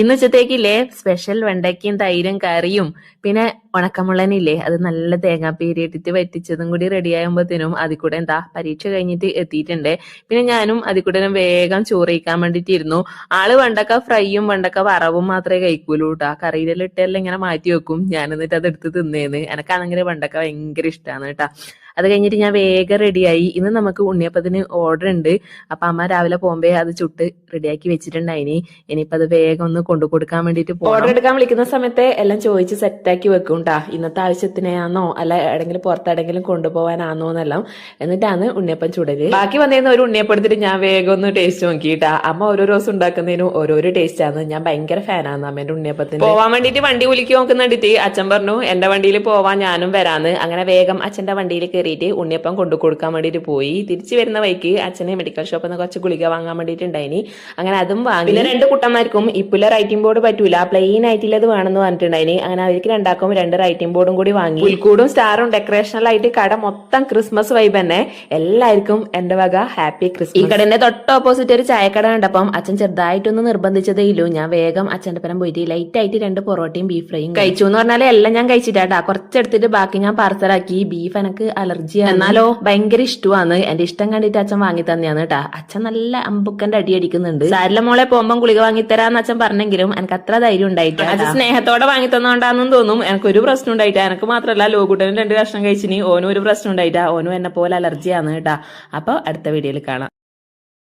ഇന്ന് ഉച്ചത്തേക്കില്ലേ? സ്പെഷ്യൽ വെണ്ടയ്ക്കയും തൈരും കറിയും. പിന്നെ ഉണക്കമുള്ളനില്ലേ? അത് നല്ല തേങ്ങാപ്പീരി ഇട്ടിട്ട് വറ്റിച്ചതും കൂടി റെഡി ആകുമ്പോഴത്തേനും അതിൽ കൂടെ എന്താ പരീക്ഷ കഴിഞ്ഞിട്ട് എത്തിയിട്ടുണ്ട്. പിന്നെ ഞാനും അതിൽ കൂടെ വേഗം ചോറ് കഴിക്കാൻ വേണ്ടിയിട്ടിരുന്നു. ആൾ വെണ്ടക്ക ഫ്രൈയും വെണ്ടക്ക വറവും മാത്രമേ കഴിക്കൂലൂ കേട്ടോ കറിയിലെല്ലാം ഇട്ടെല്ലാം ഇങ്ങനെ മാറ്റി വെക്കും. ഞാൻ എന്നിട്ട് അത് എടുത്ത് തിന്നേന്ന്. എനക്കാണെങ്കിൽ വെണ്ടക്ക ഭയങ്കര ഇഷ്ടമാണ് കേട്ടോ അത് കഴിഞ്ഞിട്ട് ഞാൻ വേഗം റെഡിയായി ഇന്ന് നമുക്ക് ഉണ്ണിയപ്പത്തിന് ഓർഡർ ഉണ്ട്. അപ്പൊ അമ്മ രാവിലെ പോകുമ്പോ അത് ചുട്ട് റെഡിയാക്കി വെച്ചിട്ടുണ്ടായിനി. ഇനിയിപ്പത് അത് വേഗം ഒന്ന് കൊണ്ടു കൊടുക്കാൻ വേണ്ടിട്ട് ഓർഡർ എടുക്കാൻ വിളിക്കുന്ന സമയത്ത് എല്ലാം ചോദിച്ച് സെറ്റാക്കി വെക്കും കേട്ടാ ഇന്നത്തെ ആവശ്യത്തിനാണോ അല്ല എവിടെങ്കിലും പുറത്തെവിടെങ്കിലും കൊണ്ടുപോകാനാണോ എന്നെല്ലാം. എന്നിട്ടാണ് ഉണ്ണിയപ്പം ചുടൽ. ബാക്കി വന്നിരുന്ന ഒരു ഉണ്ണിയപ്പം എടുത്തിട്ട് ഞാൻ വേഗം ഒന്ന് ടേസ്റ്റ് നോക്കിയിട്ടാ അമ്മ ഓരോ ദിവസം ഉണ്ടാക്കുന്നതിനും ഓരോരോ ടേസ്റ്റ് ആണ്. ഞാൻ ഭയങ്കര ഫാനാണ് അമ്മേന്റെ ഉണ്ണിയപ്പത്തിന്. പോവാൻ വേണ്ടിട്ട് വണ്ടി വിളിക്കി നോക്കുന്നുണ്ടിട്ട് അച്ഛൻ പറഞ്ഞു എന്റെ വണ്ടിയിൽ പോവാൻ ഞാനും വരാന്ന്. അങ്ങനെ വേഗം അച്ഛന്റെ വണ്ടിയിൽ കയറിയിട്ട് ഉണ്ണിയപ്പം കൊണ്ടു കൊടുക്കാൻ വേണ്ടിയിട്ട് പോയി. തിരിച്ചു വരുന്ന വഴിക്ക് അച്ഛനെ മെഡിക്കൽ ഷോപ്പിൽ നിന്ന് കുറച്ച് ഗുളിക വാങ്ങാൻ വേണ്ടിയിട്ടുണ്ടായിനി. അങ്ങനെ അതും വാങ്ങി. പിന്നെ രണ്ട് കുട്ടന്മാർക്കും ഇപ്പുള്ള റൈറ്റിംഗ് ബോർഡ് പറ്റൂല. പ്ലെയിൻ ആയിട്ടുള്ളത് വേണമെന്ന് പറഞ്ഞിട്ടുണ്ടായിനി. അങ്ങനെ അവർക്ക് രണ്ടാക്കും രണ്ട് റൈറ്റിംഗ് ബോർഡും കൂടി വാങ്ങി. പുൽക്കൂടും സ്റ്റാറും ഡെക്കറേഷനിലായിട്ട് കട മൊത്തം ക്രിസ്മസ് വൈബ് തന്നെ. എല്ലാവർക്കും എന്റെ വക ഹാപ്പി ക്രിസ്മസ് ഈ കടന്റെ തൊട്ട് ഓപ്പോസിറ്റ് ഒരു ചായക്കട കണ്ടപ്പം അച്ഛൻ ചെറുതായിട്ടൊന്ന് നിർബന്ധിച്ചതേ ഇല്ലൂ. ഞാൻ വേഗം അച്ഛന്റെ പരം പോയിട്ട് ലൈറ്റ് ആയിട്ട് രണ്ട് പൊറോട്ടയും ബീഫ് ഫ്രൈയും കഴിച്ചു. എന്ന് പറഞ്ഞാൽ എല്ലാം ഞാൻ കഴിച്ചിട്ടാ കുറച്ചെടുത്തിട്ട് ബാക്കി ഞാൻ പാർസലാക്കി ബീഫ് എനിക്ക് അലർജി എന്നാലോ ഭയങ്കര ഇഷ്ടമാണ്. എന്റെ ഇഷ്ടം കണ്ടിട്ട് അച്ഛൻ വാങ്ങി തന്നെയാണ് കേട്ടാ അച്ഛൻ നല്ല അമ്പുക്കന്റെ അടി അടിക്കുന്നുണ്ട്. സാരിലെ മോളെ പോകുമ്പോൾ ഗുളിക വാങ്ങി തരാന്ന് അച്ഛൻ പറഞ്ഞെങ്കിലും എനിക്ക് അത്ര ധൈര്യം ഉണ്ടായിട്ട് അത് സ്നേഹത്തോടെ വാങ്ങി തന്നോണ്ടാന്നും തോന്നും. എനിക്ക് ഒരു പ്രശ്നം ഉണ്ടായിട്ടാ എനിക്ക് മാത്രല്ല ലോകുട്ടനും രണ്ട് കഷ്ണം കഴിച്ചിനി. ഓനും ഒരു പ്രശ്നം ഉണ്ടായിട്ടാ. ഓനും എന്നെ പോലെ അലർജിയാണ് കേട്ടാ അപ്പൊ അടുത്ത വീഡിയോയിൽ കാണാം.